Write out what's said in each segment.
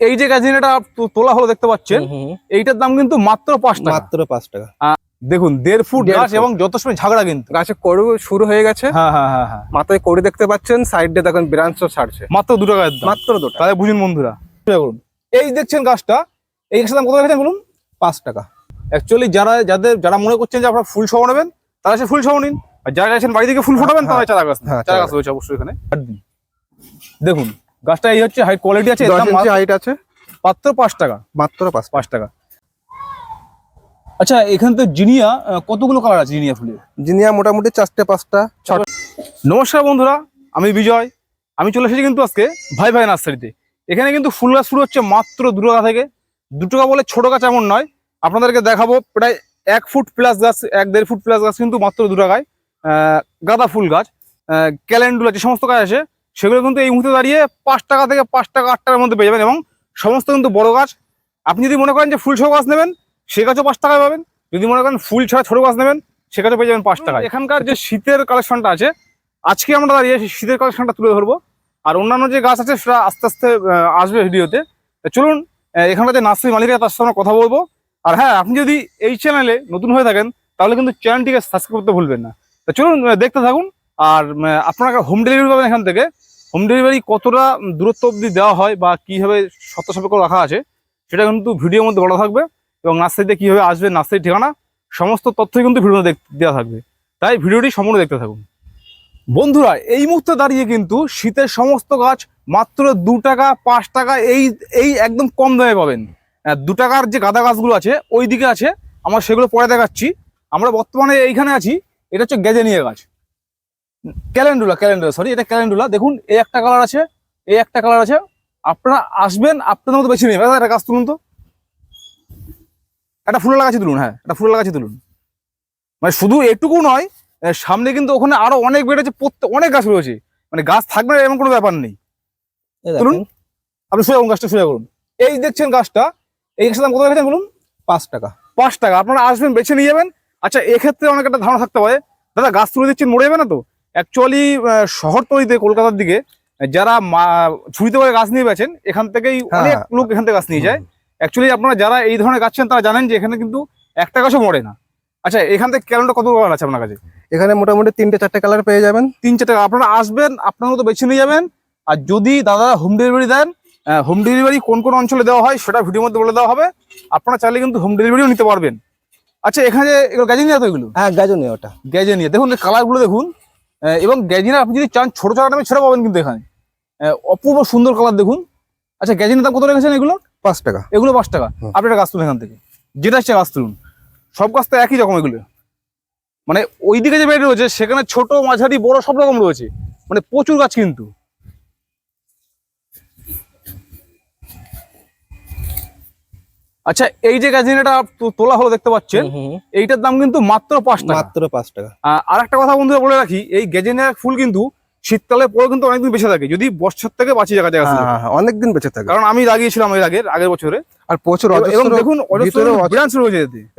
এই যে গাজিনাটা তোলা হলো দেখতে পাচ্ছেন এইটার দাম কিন্তু মাত্র পাঁচ টাকা। মাত্র পাঁচ টাকা। দেখুন দেড় ফুট গাছ এবং যত সময় ঝাগড়া কিন্তু। গাছে করু শুরু হয়ে গেছে। হ্যাঁ হ্যাঁ হ্যাঁ হ্যাঁ। মাথায় কড়ি দেখতে পাচ্ছেন সাইডে দেখেন ব্রাঞ্চ ছাড়ছে। মাত্র দুটো গাছ মাত্র দুটো তাহলে বুঝুন বন্ধুরা। করুন এই দেখছেন গাছটা এই গাছের দাম কত রেখেছেন বলুন? পাঁচ টাকা। অ্যাকচুয়ালি যারা যাদের যারা মনে করছেন যে আপনারা ফুল সহ নেবেন তারা সে ফুল সহ নিন। আর যারা গেছেন বাড়ি থেকে ফুল ফোটাবেন তারা চারা গাছ হ্যাঁ, চারা গাছ। রয়েছে অবশ্যই এখানে। দেখুন গাছটা এই হচ্ছে হাই কোয়ালিটি আছে দাম হাইট আছে। মাত্র পাঁচ টাকা। মাত্র পাঁচ পাঁচ টাকা। আচ্ছা এখানে তো জিনিয়া কতগুলো কালার আছে জিনিয়া ফুলের? জিনিয়া মোটামুটি চারটে পাঁচটা ছটা নমস্কার বন্ধুরা আমি বিজয়। আমি চলে এসেছি কিন্তু আজকে ভাই ভাই নার্সারিতে। এখানে কিন্তু ফুল গাছ শুরু হচ্ছে মাত্র দু টাকা থেকে। দু টাকা বলে ছোট গাছ এমন নয়। আপনাদেরকে দেখাবো প্রায় এক ফুট প্লাস গাছ এক দেড় ফুট প্লাস গাছ কিন্তু মাত্র দু টাকায় আহ, গাঁদা ফুল গাছ ক্যালেন্ডুলা যে সমস্ত গাছ আছে। সেগুলো কিন্তু এই মুহূর্তে দাঁড়িয়ে পাঁচ টাকা থেকে পাঁচ টাকা, আট টাকার মধ্যে পেয়ে যাবেন এবং সমস্ত কিন্তু বড় গাছ। আপনি যদি মনে করেন যে ফুল সহ গাছ নেবেন সে গাছও পাঁচ টাকায় পাবেন। যদি মনে করেন ফুল ছাড়া ছোট গাছ নেবেন সে গাছও পেয়ে যাবেন পাঁচ টাকায়। এখানকার যে শীতের কালেকশনটা আছে, আজকে আমরা দাঁড়িয়ে শীতের কালেকশনটা তুলে ধরবো। আর অন্যান্য যে গাছ আছে, সেটা আস্তে আস্তে আসবে ভিডিওতে। চলুন এখানকার যে নার্সারি মালিক তার সঙ্গে কথা বলব। আর হ্যাঁ আপনি যদি এই চ্যানেলে নতুন হয়ে থাকেন, তাহলে কিন্তু চ্যানেলটিকে সাবস্ক্রাইব করতে ভুলবেন না। তা চলুন দেখতে থাকুন। আর আপনারা হোম ডেলিভারি পাবেন এখান থেকে। হোম ডেলিভারি কতটা দূরত্ব অবধি দেওয়া হয় বা কীভাবে শর্ত সাপেক্ষ রাখা আছে, সেটা কিন্তু ভিডিওর মধ্যে বলা থাকবে এবং নার্সারিতে কীভাবে আসবে, নার্সারির ঠিকানা, সমস্ত তথ্যই কিন্তু ভিডিও দেওয়া থাকবে। তাই ভিডিওটি সম্পূর্ণ দেখতে থাকুন। বন্ধুরা, এই মুহূর্তে দাঁড়িয়ে কিন্তু শীতের সমস্ত গাছ মাত্র দু টাকা, পাঁচ টাকা, এই এই একদম কম দামে পাবেন। দু টাকার যে গাঁদা গাছগুলো আছে ওই দিকে আছে। আমরা সেগুলো পরে দেখাচ্ছি। আমরা বর্তমানে এইখানে আছি, এটা হচ্ছে গ্যাজেনিয়া গাছ। ক্যালেন্ডুলা ক্যালেন্ডুলা সরি এটা ক্যালেন্ডুলা। দেখুন এই একটা কালার আছে এই একটা কালার আছে। আপনারা আসবেন আপনাদের মতো বেশি নেবেন। একটা গাছ তুলুন তো। একটা ফুলের গাছে তুলুন হ্যাঁ একটা ফুলের গাছে তুলুন। মানে শুধু এটুকু নয় সামনে কিন্তু ওখানে আরও অনেক বেড়েছে প্রত্যেক অনেক গাছ রয়েছে। মানে গাছ থাকবে না এমন কোনো ব্যাপার নেই। তুলুন। আপনি সোজা গাছটা সোজা করুন এই দেখছেন গাছটা এই গাছের দাম কত রেখেছেন বলুন? পাঁচ টাকা। পাঁচ টাকা। আপনারা আসবেন বেছে নিয়ে যাবেন। আচ্ছা এক্ষেত্রে অনেক একটা ধারণা থাকতে পারে। দাদা গাছ তুলে দিচ্ছেন মরে যাবে না তো? অ্যাকচুয়ালি শহরতলিতে কলকাতার দিকে যারা ঝুড়িতে করে গাছ নিয়ে বেছেন এখান থেকেই হ্যাঁ, অনেক হ্যাঁ। লোক এখান থেকে গাছ নিয়ে যায়। অ্যাকচুয়ালি আপনারা যারা এই ধরনের গাছ তারা জানেন যে এখানে কিন্তু একটা গাছও মরে না। আচ্ছা এখান থেকে ক্যালেন্ডার কত কালার আছে আপনার কাছে? এখানে মোটামুটি তিনটে চারটে কালার পেয়ে যাবেন। তিন চার টাকা আপনারা আসবেন আপনার মতো বেছে নিয়ে যাবেন। আর যদি দাদা হোম ডেলিভারি দেন হোম ডেলিভারি কোন কোন অঞ্চলে দেওয়া হয় সেটা ভিডিওর মধ্যে বলে দেওয়া হবে। আপনারা চাইলে কিন্তু হোম ডেলিভারিও নিতে পারবেন। আচ্ছা এখানে এগুলো গ্যাজেনিয়া তো এগুলো? হ্যাঁ গাজনে ওটা। গ্যাজেনিয়া দেখুন কালারগুলো দেখুন। এবং গ্যাজিনার আপনি যদি চান ছোট ছোট দামে ছেড়ে পাবেন কিন্তু এখানে। অপূর্ব সুন্দর কালার দেখুন। আচ্ছা গ্যাজিনের দাম কত রেখেছেন এগুলো? পাঁচ টাকা। এগুলো পাঁচ টাকা। আপনি একটা গাছ তুলুন এখান থেকে। যেটা হচ্ছে গাছ তুলুন। সব গাছ তো একই রকম এগুলো। মানে ওইদিকে যে বেড রয়েছে সেখানে ছোট মাঝারি বড় সব রকম রয়েছে। মানে প্রচুর গাছ কিন্তু। আচ্ছা এই যে গাজিনাটা তোলা হলো দেখতে পাচ্ছেন এইটার দাম কিন্তু মাত্র পাঁচ টাকা। মাত্র পাঁচ টাকা। আর একটা কথা বন্ধুরা বলে রাখি এই গেজেনিয়া ফুল কিন্তু শীতকালে পরে কিন্তু অনেকদিন বেঁচে থাকে যদি বছর থেকে বাঁচিয়ে রাখা যায় গাছগুলো। হ্যাঁ হ্যাঁ অনেকদিন বেঁচে থাকে। কারণ আমি লাগিয়েছিলাম এর আগের আগের বছরে। আর প্রচুর এবং দেখুন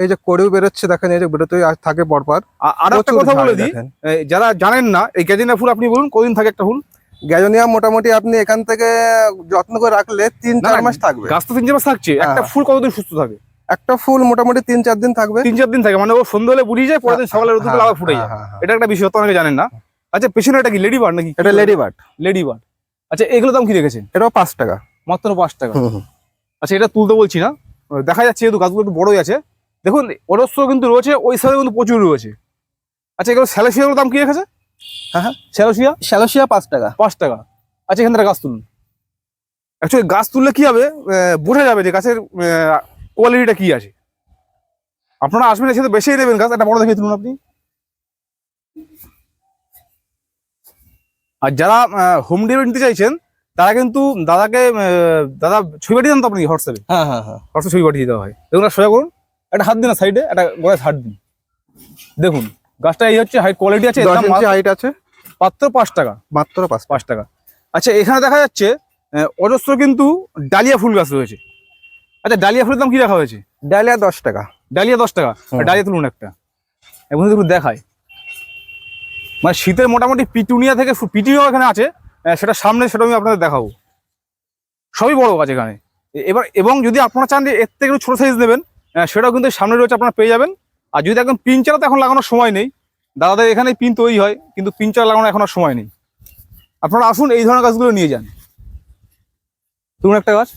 এই যে করেও বেরোচ্ছে দেখেন এই যে বেরোতে থাকে পরপর আর। একটা কথা বলে দিই যারা জানেন না এই গেজিনা ফুল আপনি বলুন কদিন থাকে একটা ফুল? গ্যাজনিয়া মোটামুটি আপনি এখান থেকে যত্ন করে রাখলে তিন চার মাস থাকবে। গাছ তো তিন চার মাস থাকছে। হ্যাঁ। একটা ফুল কতদিন সুস্থ থাকে? একটা ফুল মোটামুটি তিন চার দিন থাকবে। তিন চার দিন থাকে মানে ও সন্ধ্যা হলে বুড়িয়ে যায় পরের দিন সকালে রোদ হ্যাঁ, আবার ফুটে যায়। হ্যাঁ, হ্যাঁ, এটা একটা বিষয় তো অনেকে জানেন না। আচ্ছা পেছনে এটা কি লেডি বার্ড নাকি এটা লেডি বার্ড লেডি বার্ড আচ্ছা এগুলো দাম কি রেখেছেন? এটাও পাঁচ টাকা। মাত্র পাঁচ টাকা। আচ্ছা এটা তুলতে বলছি না। দেখা যাচ্ছে যেহেতু গাছগুলো একটু বড়ই আছে। দেখুন অজস্র কিন্তু রয়েছে ওই সাইডে কিন্তু প্রচুর রয়েছে। আচ্ছা এগুলো স্যালোসিয়াগুলোর দাম কি রেখেছে? হ্যাঁ, হ্যাঁ। শ্যালোসিয়া পাঁচ টাকা। পাঁচ টাকা। আচ্ছা এখান থেকে গাছ তুলুন। অ্যাকচুয়ালি গাছ তুললে কি হবে? বোঝা যাবে যে গাছের কোয়ালিটিটা কি আছে। আপনারা আসবেন এসে তো বেশিই নেবেন গাছ। একটা বড় দেখে তুলুন আপনি। আর যারা হোম ডেলিভারি নিতে চাইছেন তারা কিন্তু দাদাকে দাদা ছবি পাঠিয়ে দেন তো আপনি হোয়াটসঅ্যাপে হ্যাঁ হ্যাঁ হ্যাঁ। হোয়াটসঅ্যাপ ছবি পাঠিয়ে দেওয়া হয়। দেখুন সোজা করুন। একটা হাত দিন সাইডে একটা গোড়ায় হাত দিন। দেখুন। গাছটা এই হচ্ছে হাই কোয়ালিটি আছে দশ ইঞ্চি হাইট আছে। মাত্র পাঁচ টাকা। মাত্র পাঁচ পাঁচ টাকা। আচ্ছা এখানে দেখা যাচ্ছে অজস্র কিন্তু ডালিয়া ফুল গাছ রয়েছে। আচ্ছা ডালিয়া ফুলের দাম কি রাখা হয়েছে? ডালিয়া দশ টাকা। ডালিয়া দশ টাকা। ডালিয়া তুলুন একটা। এখন দেখুন দেখায় মানে শীতের মোটামুটি পিটুনিয়া থেকে পিটুনিয়া এখানে আছে। সেটা সামনে সেটা আমি আপনাদের দেখাবো। সবই বড় গাছ এখানে। এবার এবং যদি আপনারা চান যে এর থেকে একটু ছোট সাইজ নেবেন সেটাও কিন্তু সামনে রয়েছে আপনারা পেয়ে যাবেন। আর যদি একদম পিন তো এখন লাগানোর সময় নেই দাদাদের এখানে পিন তৈরি হয় কিন্তু পিন চালা লাগানোর এখন আর সময় নেই। আপনারা আসুন এই ধরনের গাছগুলো নিয়ে যান। তুমি একটা গাছ।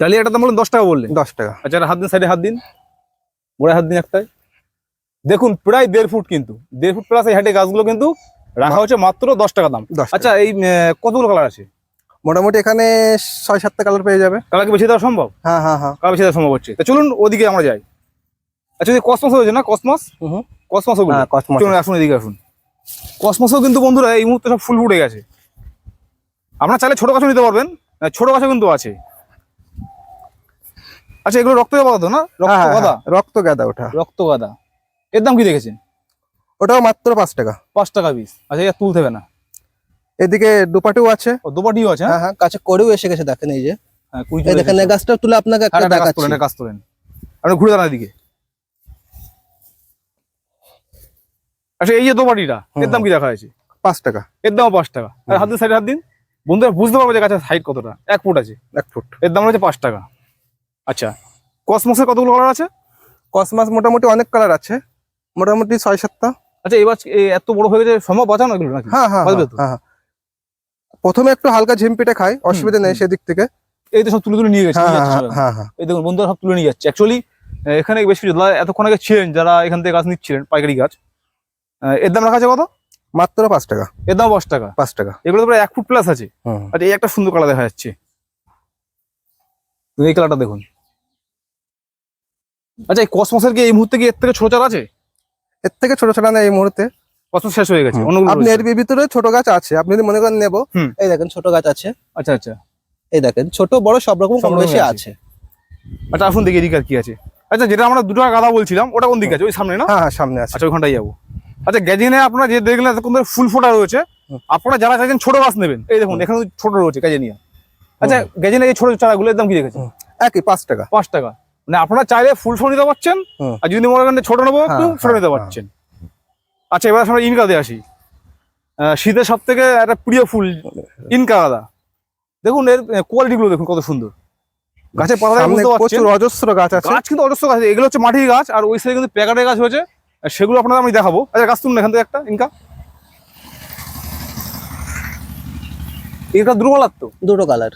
ডালিয়াটা তো বললেন দশ টাকা বললেন। দশ টাকা। আচ্ছা হাত দিন সাইডে হাত দিন। গোড়ায় হাত দিন একটাই দেখুন প্রায় দেড় ফুট কিন্তু। দেড় ফুট প্লাস এই হাইটে গাছগুলো কিন্তু রাখা হচ্ছে মাত্র দশ টাকা দাম। আচ্ছা এই কতগুলো কালার আছে? মোটামুটি এখানে ছয় সাতটা কালার পেয়ে যাবে। কালার কি বেশি দেওয়া সম্ভব? হ্যাঁ হ্যাঁ হ্যাঁ। কালার বেশি দেওয়া সম্ভব হচ্ছে। তা চলুন ওদিকে আমরা যাই। আচ্ছা কসমস হয়েছে না? কসমস? হ্যাঁ কসমস। চলুন আসুন এদিকে আসুন। কসমসও কিন্তু বন্ধুরা এই মুহূর্তে সব ফুল ফুটে গেছে। আপনারা চাইলে ছোট গাছও নিতে পারবেন। ছোট গাছও কিন্তু আছে। আচ্ছা এগুলো রক্ত গাদা না? রক্ত হ্যাঁ, গাদা? হ্যাঁ, রক্ত গাদা ওটা। রক্ত গাদা। এর দাম কি দেখেছেন? ওটাও মাত্র পাঁচ টাকা। পাঁচ টাকা পিস আচ্ছা এটা তুলতে হবে না। এদিকে দুপাটিও আছে। ও দুপাটিও আছে হ্যাঁ? হ্যাঁ হ্যাঁ কাছে করেও এসে গেছে দেখেন এই যে। হ্যাঁ, কুড়ি দেখেন গাছটা তুলে আপনাকে একটা কাজ দেখাচ্ছি। তোলেন, কাজ তোলেন। আপনি ঘুরে দাঁড়ান এদিকে। আচ্ছা এই যে দোপাটিটা এর দাম কি দেখা হয়েছে? পাঁচ টাকা। এর দাম পাঁচ টাকা। আর হাত দিন সাইডে হাত দিন। বন্ধুরা বুঝতে পারবে যে গাছের হাইট কতটা। এক ফুট আছে। এক ফুট। এর দাম হচ্ছে পাঁচ টাকা। আচ্ছা কসমসের কতগুলো কালার আছে? কসমাস মোটামুটি অনেক কালার আছে। মোটামুটি ছয় সাতটা। আচ্ছা এবার এত বড় হয়ে গেছে সম্ভব বাঁচানো এগুলো নাকি? হ্যাঁ হ্যাঁ হ্যাঁ, তো? হ্যাঁ প্রথমে একটু হালকা ঝিমপিটে খাই অসুবিধা নেই সেদিক থেকে। এই তো সব তুলে তুলে নিয়ে গেছে হ্যাঁ হ্যাঁ এই দেখুন বন্ধুরা সব তুলে নিয়ে যাচ্ছে। অ্যাকচুয়ালি এখানে বেশ কিছু এতক্ষণ আগে ছিলেন যারা এখান থেকে গাছ নিচ্ছিলেন পাইকারি গাছ। এর দাম রাখা আছে কত? মাত্র পাঁচ টাকা। এর দাম পাঁচ টাকা। পাঁচ টাকা। এগুলো তো প্রায় এক ফুট প্লাস আছে। আচ্ছা এই একটা সুন্দর কালার দেখা যাচ্ছে। এই কালারটা দেখুন। আচ্ছা এই কসমসের কি এই মুহূর্তে কি এর থেকে ছোট চারা আছে? এর থেকে ছোট ছোট না এই মুহূর্তে। কসমস শেষ হয়ে গেছে আপনি এর ভিতরে ছোট গাছ আছে। আপনি যদি মনে করেন নেব। এই দেখেন ছোট গাছ আছে। আচ্ছা আচ্ছা। এই দেখেন ছোট বড় সব রকম কম বেশি আছে। আচ্ছা আসুন দেখি এদিকে আর কি আছে। আচ্ছা যেটা আমরা দুটো গাদা বলছিলাম ওটা কোন দিকে আছে? ওই সামনে না? হ্যাঁ হ্যাঁ সামনে আছে। আচ্ছা ওইখানটাই যাব। আচ্ছা গ্যাজিনে আপনারা যে দেখলেন এতক্ষণ ধরে ফুল ফোটা রয়েছে আপনারা যারা চাইছেন ছোট গাছ নেবেন। এই দেখুন এখানে ছোট রয়েছে গ্যাজেনিয়া। আচ্ছা গ্যাজেনিয়া এই ছোট চারাগুলো এর দাম কি রেখেছে একই পাঁচ টাকা। পাঁচ টাকা। মানে আপনারা চাইলে ফুল ফোন নিতে পারছেন আর যদি মনে করেন ছোট নেব একটু হ্যাঁ, ছোট নিতে হ্যাঁ, পারছেন। আচ্ছা এবার আমরা ইনকা ইনকাতে আসি। আহ, শীতের সব থেকে একটা প্রিয় ফুল ইনকা আদা দেখুন এর কোয়ালিটি গুলো দেখুন কত সুন্দর। গাছের পাতা বুঝতে পারছেন? অজস্র গাছ আছে। গাছ কিন্তু অজস্র গাছ এগুলো হচ্ছে মাটির গাছ আর ওই সাইডে কিন্তু প্যাকেটের গাছ হয়েছে সেগুলো আপনাদের আমি দেখাবো। আচ্ছা গাছ তুলুন এখান থেকে একটা ইনকা এটা দুর্বল তো দুটো কালার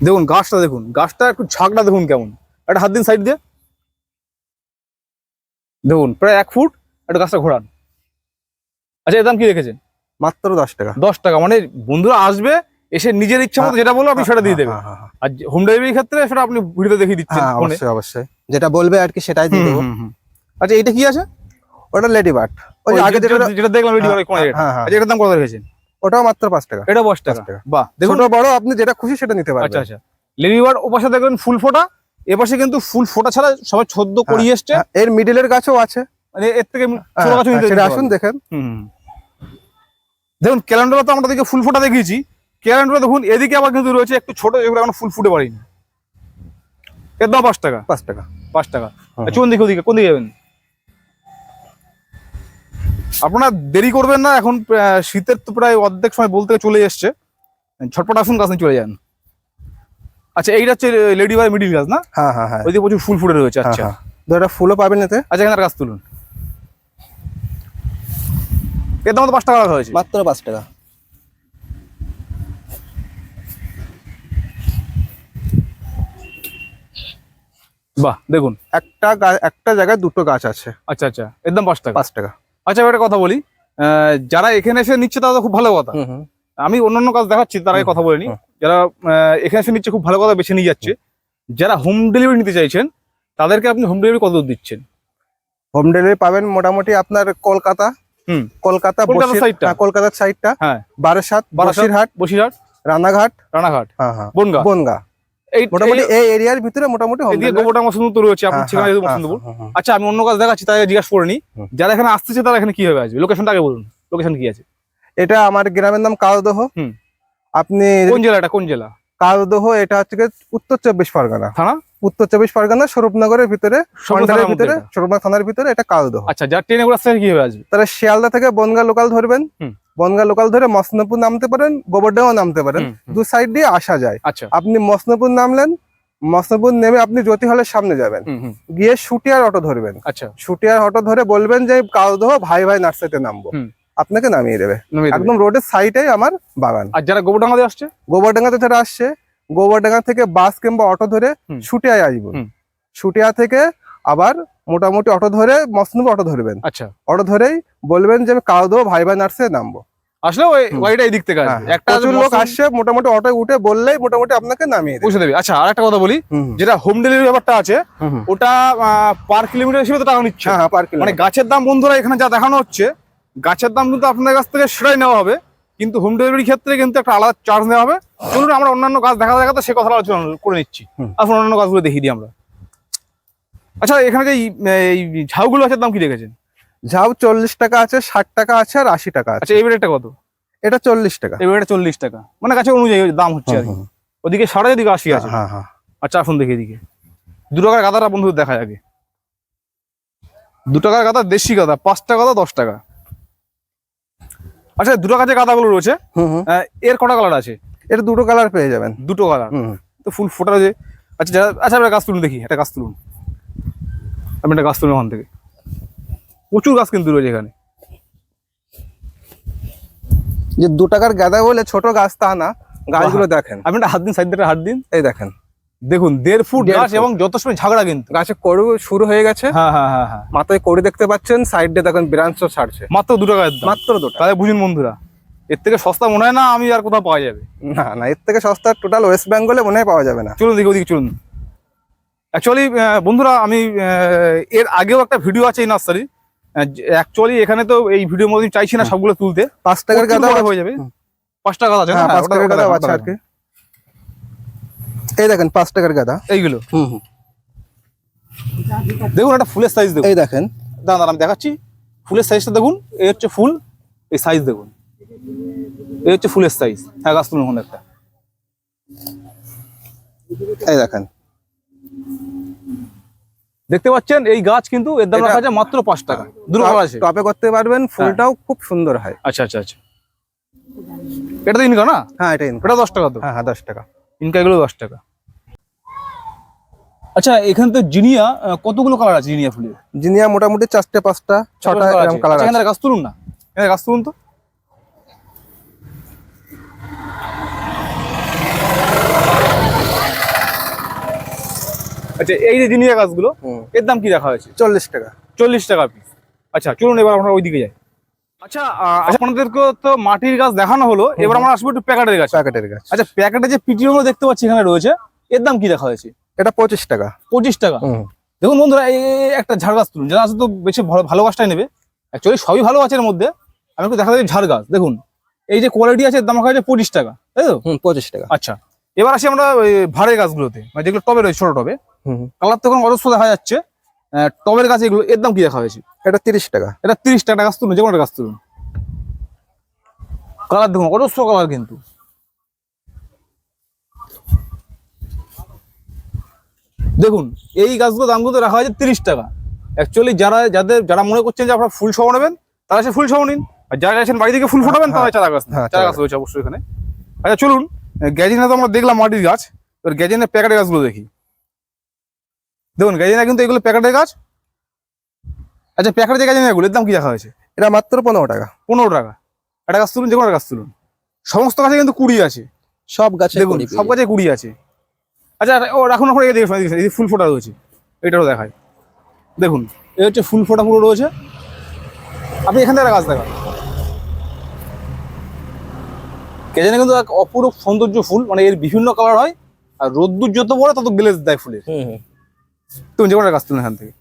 দেখুন গাছটা দেখুন গাছটা একটু ঝাঁকটা দেখুন কেমন। একটা হাত দিন সাইড দিয়ে। দেখুন প্রায় এক ফুট একটা গাছটা ঘোরান। আচ্ছা এর দাম কি রেখেছেন? মাত্র দশ টাকা। দশ টাকা মানে বন্ধুরা আসবে এসে নিজের ইচ্ছা মতো যেটা বলব আপনি সেটা দিয়ে দেবেন হ্যাঁ, হ্যাঁ, হ্যাঁ, আর হোম ডেলিভারির ক্ষেত্রে সেটা আপনি ভিডিওতে দেখিয়ে দিচ্ছেন হ্যাঁ অবশ্যই অবশ্যই। যেটা বলবে আর কি সেটাই দিয়ে দেবো। আচ্ছা এটা কি আছে? ওটা লেডি বার্ড ওই আগে যেটা যেটা দেখলাম হ্যাঁ, কোন হ্যাঁ, হ্যাঁ। আচ্ছা এটার দাম কত রেখেছেন? ওটাও মাত্র পাঁচ টাকা। এটা দশ টাকা। বাহ দেখুন। বড় আপনি যেটা খুশি সেটা নিতে আচ্ছা পারবেন। আচ্ছা লেডিবার ও পাশে দেখবেন ফুল ফোটা এপাশে কিন্তু ফুল ফোটা ছাড়া সবাই ছদ্ম করিয়ে এসছে। হ্যাঁ, এর মিডিলের গাছও আছে। মানে এর থেকে ছোট হ্যাঁ, গাছ হ্যাঁ, আসুন দেখেন। দেখুন ক্যালেন্ডার তো আমরা দিকে ফুল ফোটা দেখিয়েছি। ক্যালেন্ডার দেখুন এদিকে আবার কিন্তু রয়েছে একটু ছোট যেগুলো এখন ফুল ফুটে পারিনি এর দাম পাঁচ টাকা। পাঁচ টাকা। পাঁচ টাকা। চলুন দেখি ওদিকে কোন দিকে যাবেন? আপনারা দেরি করবেন না এখন শীতের তো প্রায় অর্ধেক সময় বলতে চলে এসছে। ঝটপট আসুন গাছ চলে যান। আচ্ছা এইটা হচ্ছে লেডি বাই মিডিল গাছ না? হ্যাঁ হ্যাঁ হ্যাঁ। ওইদিকে প্রচুর ফুল ফুটে রয়েছে হ্যাঁ, আচ্ছা। হ্যাঁ। ফুলও পাবেন এতে? আচ্ছা এখানে গাছ তুলুন। এর দাম তো পাঁচ টাকা রাখা হয়েছে। মাত্র পাঁচ টাকা। বাহ দেখুন। একটা একটা জায়গায় দুটো গাছ আছে। আচ্ছা আচ্ছা। একদম পাঁচ টাকা। পাঁচ টাকা। আচ্ছা একটা কথা বলি। যারা এখানে এসে নিচ্ছে তারা খুব ভালো কথা। আমি অন্যান্য কাজ দেখাচ্ছি তার আগে কথা বলে নি যারা এখানে এসে নিচ্ছে খুব ভালো কথা বেছে নিয়ে যাচ্ছে। যারা হোম ডেলিভারি নিতে চাইছেন তাদেরকে আপনি হোম ডেলিভারি কত দূর দিচ্ছেন? হোম ডেলিভারি পাবেন মোটামুটি আপনার কলকাতা। হুম। কলকাতা কলকাতার সাইডটা? হ্যাঁ, কলকাতার সাইডটা হ্যাঁ। বারাসাত বারাসাত, বসিরহাট রানাঘাট। রানাঘাট। হ্যাঁ হ্যাঁ। বনগা। বনগা। মোটামুটি এই- এই এরিয়ার ভিতরে মোটামুটি home এদিকে গোবরটা মসুন্দর তো রয়েছে হ্যাঁ, হ্যাঁ, হ্যাঁ। আচ্ছা আমি অন্য কাজ দেখাচ্ছি তাই জিজ্ঞাসা করে যারা এখানে আসতেছে তারা এখানে কীভাবে আসবে? লোকেশনটা আগে বলুন। লোকেশন কি আছে? এটা আমার গ্রামের নাম কালদহ। আপনি কোন জেলা এটা কোন জেলা? কালদহ এটা হচ্ছে উত্তর চব্বিশ পরগনা। থানা? উত্তর চব্বিশ পরগনা স্বরূপনগরের ভিতরে ভিতরে। স্বরূপনগর থানার ভিতরে এটা কালদহ। আচ্ছা যার ট্রেনে করে আসতে কীভাবে আসবে? তাহলে শিয়ালদা থেকে বনগা লোকাল ধরবেন। বনগা লোকাল ধরে মসনপুর নামতে পারেন গোবরডাঙ্গাও নামতে পারেন। দু সাইড দিয়ে আসা যায়। আচ্ছা। আপনি মসনপুর নামলেন মসনপুর নেমে আপনি জ্যোতি হলের সামনে যাবেন। গিয়ে শুটিয়ার অটো ধরবেন। আচ্ছা। শুটিয়ার অটো ধরে বলবেন যে কালদহ ভাই ভাই নার্সারিতে নামবো। আপনাকে নামিয়ে দেবে। একদম রোডের সাইডেই আমার বাগান। আর যারা গোবরডাঙ্গা দিয়ে আসছে? গোবরডাঙ্গাতে যারা আসছে গোবরডাঙ্গা থেকে বাস কিংবা অটো ধরে। শুটিয়ায় আসবেন হুম। শুটিয়া থেকে আবার মোটামুটি অটো ধরে মসনুব অটো ধরবেন। আচ্ছা। অটো ধরেই বলবেন যে আমি কালদহ ভাই ভাই নার্সারিতে নামবো। আসলে ওই গাড়িটা এই দিক থেকে হ্যাঁ, একটা প্রচুর লোক আসছে মোটামুটি অটোয় উঠে বললেই মোটামুটি আপনাকে নামিয়ে পৌঁছে দেবে। আচ্ছা আর একটা কথা বলি। যেটা হোম ডেলিভারি ব্যাপারটা আছে। ওটা পার কিলোমিটার হিসেবে তো টাকা নিচ্ছে। হ্যাঁ হ্যাঁ পার মানে গাছের দাম বন্ধুরা এখানে যা দেখানো হচ্ছে গাছের দাম কিন্তু আপনাদের কাছ থেকে সেটাই নেওয়া হবে। কিন্তু হোম ডেলিভারি ক্ষেত্রে কিন্তু একটা আলাদা চার্জ নেওয়া হবে। চলুন আমরা অন্যান্য গাছ দেখা দেখাতে সে কথা আলোচনা করে নিচ্ছি। আসুন অন্যান্য গাছগুলো দেখিয়ে দিই আমরা। আচ্ছা এখানে যে এই- এই ঝাউগুলো আছে দাম কি রেখেছেন ঝাউ চল্লিশ টাকা আছে ষাট টাকা আছে আর আশি টাকা আছে আচ্ছা এই বেড়েটা কত? এটা চল্লিশ টাকা। এই বেড়েটা চল্লিশ টাকা। মানে কাছে অনুযায়ী দাম হচ্ছে আর। ওদিকে সাড়ে এদিকে আশি আছে। হ্যাঁ হ্যাঁ। আচ্ছা আসুন দেখি এদিকে। দু টাকার গাদাটা বন্ধু দেখা আগে। দু টাকার গাদা দেশি গাদা পাঁচ টাকা গাদা দশ টাকা? আচ্ছা দু টাকা যে গাদাগুলো রয়েছে। এর কটা কালার আছে? এটা দুটো কালার পেয়ে যাবেন। দুটো কালার। তো ফুল ফোটা যে আচ্ছা আচ্ছা গাছ তুলুন দেখি একটা গাছ তুলুন। আমি একটা গাছ তুলুন ওখান থেকে। প্রচুর গাছ কিন্তু রয়েছে এখানে। যে দু টাকার গাঁদা বলে ছোট গাছ তা না গাছগুলো দেখেন। আপনি একটা হাত দিন সাইড হাত দিন। এই দেখেন। দেখুন দেড় ফুট গাছ এবং যত সময় ঝাগড়া কিন্তু। গাছে করু শুরু হয়ে গেছে। হ্যাঁ হ্যাঁ হ্যাঁ হ্যাঁ। মাথায় কড়ি দেখতে পাচ্ছেন সাইডে দেখেন ব্রাঞ্চ ছাড়ছে। মাত্র দু দাম। মাত্র দুটো তাহলে বুঝুন বন্ধুরা এর থেকে সস্তা মনে হয় না আমি আর কোথাও পাওয়া যাবে? না না এর থেকে সস্তা টোটাল ওয়েস্ট বেঙ্গলে মনে হয় পাওয়া যাবে না। চলুন দেখি ওদিকে চলুন। অ্যাকচুয়ালি বন্ধুরা আমি এর আগেও একটা ভিডিও আছে এই নার্সারি অ্যাকচুয়ালি এখানে তো এই ভিডিওর মধ্যে চাইছি না সবগুলো তুলতে। পাঁচ টাকার প্রচুর হয়ে যাবে। পাঁচ টাকা আছে না? হ্যাঁ পাঁচ টাকার গাঁদা দেখান, আছে আর কি। এই দেখেন পাঁচ টাকার গাঁদা এইগুলো। হুম হুম। দেখুন একটা ফুলের সাইজ দেখুন। এই দেখেন। দাঁড়ান, আমি দেখাচ্ছি। ফুলের সাইজটা দেখুন এই হচ্ছে ফুল এই সাইজ দেখুন। এই হচ্ছে ফুলের সাইজ হ্যাঁ গাছ তুলুন একটা। এই দেখেন। দেখতে পাচ্ছেন এই গাছ কিন্তু এর দাম রাখা আছে মাত্র পাঁচ টাকা। কালার আছে। টপে করতে পারবেন ফুলটাও খুব সুন্দর হয়। আচ্ছা আচ্ছা আচ্ছা। এটা তো ইনকা না? হ্যাঁ এটা income। এটা দশ টাকা তো? হ্যাঁ হ্যাঁ দশ টাকা। ইনকা এগুলো দশ টাকা। আচ্ছা এখানে তো জিনিয়া কতগুলো কালার আছে জিনিয়া ফুলের? জিনিয়া মোটামুটি চারটে পাঁচটা ছটা এরকম কালার আচ্ছা, আছে। গাছ তুলুন না। এখানে গাছ তুলুন তো। আচ্ছা এই যে জিনিয়া গাছগুলো এর দাম কি রাখা হয়েছে? চল্লিশ টাকা। চল্লিশ টাকা পিস আচ্ছা চলুন এবার আমরা ওইদিকে যাই। আচ্ছা আপনাদেরকে তো মাটির গাছ দেখানো হলো এবার আমরা আসব একটু প্যাকেটের গাছ। প্যাকেটের গাছ। আচ্ছা প্যাকেটে যে পিটিও দেখতে পাচ্ছি এখানে রয়েছে এর দাম কি রাখা হয়েছে? এটা পঁচিশ টাকা। পঁচিশ টাকা? দেখুন বন্ধুরা এই একটা ঝাড় গাছ তুলুন। যারা আছে তো বেশি ভালো গাছটাই নেবে। অ্যাকচুয়ালি সবই ভালো আছে এর মধ্যে। আমি একটু দেখা যাচ্ছে ঝাড় গাছ। দেখুন এই যে কোয়ালিটি আছে দাম রাখা হয়েছে পঁচিশ টাকা। তাই তো? পঁচিশ টাকা। আচ্ছা। এবার আসি আমরা ওই ভাড়ের গাছগুলোতে। মানে যেগুলো টবে রয়েছে ছোট টবে। কালার তো এখন অজস্র দেখা যাচ্ছে। টবের গাছ এগুলো এর দাম কি দেখা হয়েছে? এটা তিরিশ টাকা। এটা তিরিশ টাকা গাছ তুলুন যে কোনো গাছ তুলুন। কালার দেখুন অজস্র কালার কিন্তু। দেখুন এই গাছগুলো দামগুলো রাখা হয়েছে তিরিশ টাকা। অ্যাকচুয়ালি যারা যাদের যারা মনে করছেন যে আপনারা ফুল সহ নেবেন তারা সে ফুল সহ নিন। আর যারা গেছেন বাড়ি থেকে ফুল ফোটাবেন তারা চারা গাছ। হ্যাঁ, চারা গাছ। রয়েছে অবশ্যই এখানে। আচ্ছা চলুন। গ্যাজিনা তো আমরা দেখলাম মাটির গাছ এবার গ্যাজিনের প্যাকেটের গাছগুলো দেখি। দেখুন গ্যাজিনা কিন্তু এগুলো প্যাকেটের গাছ। আচ্ছা প্যাকেটে যে গ্যাজিনাগুলো এর দাম কি দেখা হয়েছে? এটা মাত্র পনেরো টাকা। পনেরো টাকা। একটা গাছ তুলুন যে কোনো একটা গাছ তুলুন। সমস্ত গাছে কিন্তু কুড়ি আছে। সব গাছে দেখুন সব গাছে কুড়ি আছে। আচ্ছা ও রাখুন দেখুন এই ফুল ফোটা রয়েছে। এটাও দেখায় দেখুন এই হচ্ছে ফুল ফোটা পুরো রয়েছে। আপনি এখান থেকে একটা গাছ দেখান। কে জানে কিন্তু এক অপরূপ সৌন্দর্য ফুল মানে এর বিভিন্ন কালার হয় আর রোদ্দুর যত বড় তত গ্লেজ দেয় ফুলের। তুমি যে কোনো গাছ তুলুন এখান থেকে।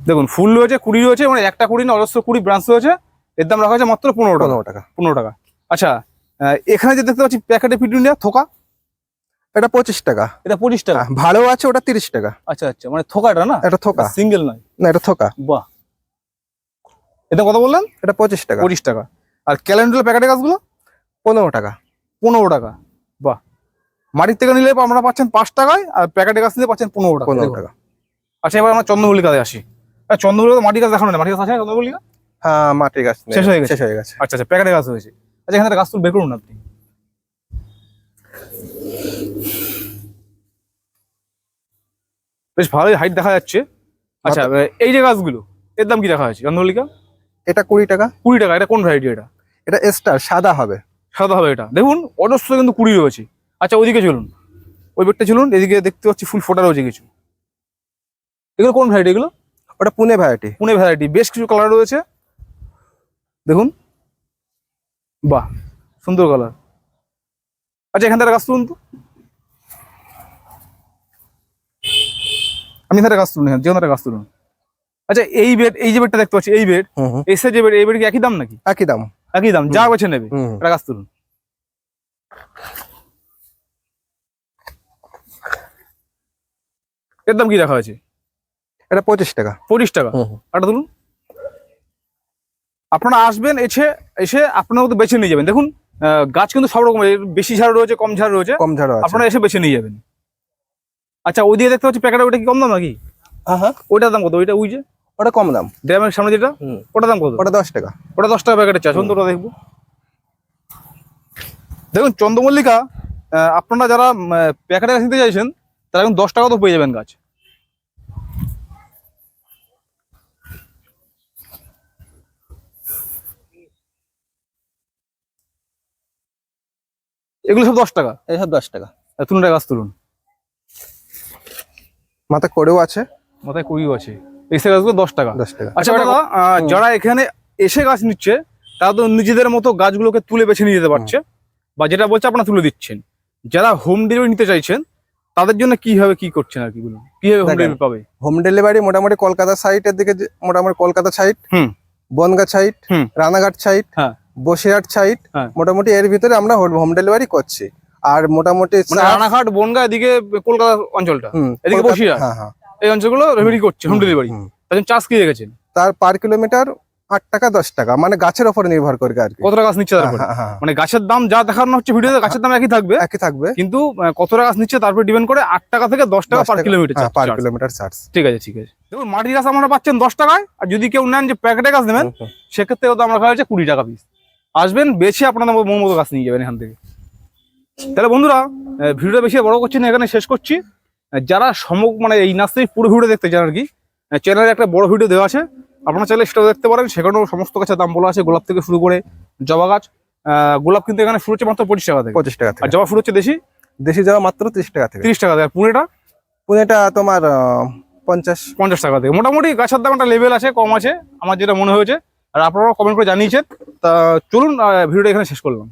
দেখুন ফুল রয়েছে কুড়ি রয়েছে মানে একটা কুড়ি না অজস্র কুড়ি ব্রাঞ্চ রয়েছে এর দাম রাখা হয়েছে মাত্র পনেরো টাকা। টাকা। পনেরো টাকা। আচ্ছা এখানে যে দেখতে পাচ্ছি প্যাকেটে পিটুনিয়া থোকা এটা পঁচিশ টাকা। এটা পঁচিশ টাকা? হ্যাঁ, ভালো আছে ওটা তিরিশ টাকা। আচ্ছা আচ্ছা মানে থোকাটা না? এটা থোকা। সিঙ্গেল নয়? না এটা থোকা। বাহ। এটা কত বললেন? এটা পঁচিশ টাকা। পঁচিশ টাকা। আর ক্যালেন্ডার প্যাকেটের গাছগুলো? পনেরো টাকা। পনেরো টাকা। বাহ। মাটির থেকে নিলে আমরা পাচ্ছেন পাঁচ টাকায় আর প্যাকেটের গাছ নিলে পাচ্ছেন পনেরো টাকা। পনেরো টাকা। আচ্ছা এবার আমরা চন্দ্রমল্লিকাতে আসি। চন্দ্রমল্লিকা মাটির গাছ দেখানো না মাটির গাছ আছে চন্দ্রমল্লিকা? হ্যাঁ মাটির গাছ শেষ হয়ে গেছে? শেষ হয়ে গেছে। আচ্ছা আচ্ছা প্যাকেটের গাছ হয়েছে আচ্ছা এখানে গাছ তুল বের করুন আপনি। বেশ ভালোই হাইট দেখা যাচ্ছে। আচ্ছা এই যে গাছগুলো এর দাম কি দেখা যাচ্ছে? চন্দ্রমল্লিকা? এটা কুড়ি টাকা। কুড়ি টাকা এটা কোন ভ্যারাইটি এটা? এটা স্টার সাদা হবে। সাদা হবে এটা। দেখুন অজস্র কিন্তু কুড়ি রয়েছে। আচ্ছা ওইদিকে চলুন। ওই বেডটা চলুন এদিকে দেখতে পাচ্ছি ফুল ফোটা রয়েছে কিছু। এগুলো কোন ভ্যারাইটি এগুলো? ওটা পুনে ভ্যারাইটি পুনে ভ্যারাইটি বেশ কিছু কালার রয়েছে। দেখুন। বাহ সুন্দর কালার আচ্ছা এখান থেকে গাছ তুলুন তো। আমি এখানে গাছ তুলুন এখানে, যে কোনো একটা গাছ তুলুন আচ্ছা এই বেড এই যে বেডটা দেখতে পাচ্ছি এই বেড এসে যে বেড এই বেড কি একই দাম নাকি? একই দাম। একই দাম যা বেছে নেবে। একটা গাছ তুলুন এর দাম কি দেখা হয়েছে? এটা পঁচিশ টাকা। পঁচিশ টাকা। একটা তুলুন। আপনারা আসবেন এসে এসে আপনার মতো বেছে নিয়ে যাবেন। দেখুন গাছ কিন্তু সব রকম বেশি ঝাড় রয়েছে কম ঝাড় রয়েছে। কম ঝাড় আপনারা এসে বেছে নিয়ে যাবেন। আচ্ছা ওই দিয়ে দেখতে পাচ্ছি প্যাকেট ওইটা কি কম দাম নাকি? হ্যাঁ হ্যাঁ। ওইটার দাম কত? ওইটা ওই যে ওটা কম দাম। ড্যামের সামনে যেটা? ওটা দাম কত? ওটা দশ টাকা। ওটা দশ টাকা প্যাকেটের চা সুন্দর দেখব। দেখুন চন্দ্রমল্লিকা আপনারা যারা প্যাকেটে গাছ নিতে চাইছেন তারা এখন দশ টাকা তো পেয়ে যাবেন গাছ। এগুলো সব দশ টাকা? এইসব দশ টাকা। তুলুন গাছ তুলুন। মাথায় করেও আছে। মাথায় কুড়িও আছে। এসে গাছগুলো দশ টাকা। দশ টাকা। আচ্ছা দাদা যারা এখানে এসে গাছ নিচ্ছে তারা তো নিজেদের মতো গাছগুলোকে তুলে বেছে নিয়ে যেতে পারছে বা যেটা বলছে আপনারা তুলে দিচ্ছেন। যারা হোম ডেলিভারি নিতে চাইছেন তাদের জন্য কীভাবে কি করছেন আর কি বলুন? কীভাবে হোম ডেলিভারি পাবে? হোম ডেলিভারি মোটামুটি কলকাতা সাইডের দিকে যে- মোটামুটি কলকাতা সাইড হুম। বনগা হুম। রানাঘাট সাইড হ্যাঁ। বসিরহাট সাইড হ্যাঁ। মোটামুটি এর ভিতরে আমরা হোম ডেলিভারি করছি। আর মোটামুটি মানে রানাঘাট বনগা এদিকে কলকাতা অঞ্চলটা? এদিকে বসিরহাট? হ্যাঁ হ্যাঁ। এই অঞ্চলগুলো রেমেডি করছে হোম ডেলিভারি। তার জন্য চার্জ কি রেখেছেন তার পার কিলোমিটার আট টাকা দশ টাকা মানে গাছের ওপর নির্ভর করে আর কতটা গাছ নিচ্ছে হ্যাঁ, তারপরে হ্যাঁ, হ্যাঁ। মানে গাছের দাম যা দেখানো হচ্ছে ভিডিওতে গাছের দাম একই থাকবে। একই থাকবে। কিন্তু কতটা গাছ নিচ্ছে তারপরে ডিপেন্ড করে আট টাকা থেকে দশ টাকা per kilometre per kilometre charge ঠিক আছে ঠিক আছে। দেখুন মাটির গাছ আমরা পাচ্ছেন দশ টাকায় আর যদি কেউ নেন যে প্যাকেটে গাছ নেবেন সেক্ষেত্রে তো আমরা খাওয়া হচ্ছে কুড়ি টাকা পিস আসবেন বেছে আপনাদের মন মতো গাছ নিয়ে যাবেন এখান থেকে। তাহলে বন্ধুরা ভিডিওটা বেশি বড় করছি না এখানে শেষ করছি। যারা সম মানে এই নার্সারি পুরো ভিডিও দেখতে চান আর কি চ্যানেলে একটা বড় ভিডিও দেওয়া আছে। আপনারা চাইলে সেটাও দেখতে পারেন। সেখানেও সমস্ত গাছের দাম বলা আছে। গোলাপ থেকে শুরু করে জবা গাছ গোলাপ কিন্তু এখানে শুরু হচ্ছে মাত্র পঁচিশ টাকা থেকে। পঁচিশ টাকা আর জবা শুরু হচ্ছে দেশি? দেশি জবা মাত্র ত্রিশ টাকা থেকে। তিরিশ টাকা থেকে। আর পুনেটা? পুনেটা তোমার পঞ্চাশ। পঞ্চাশ টাকা থেকে। মোটামুটি গাছের দাম একটা লেভেল আছে কম আছে আমার যেটা মনে হয়েছে। আর আপনারাও কমেন্ট করে জানিয়েছেন। তা চলুন ভিডিওটা এখানে শেষ করলাম।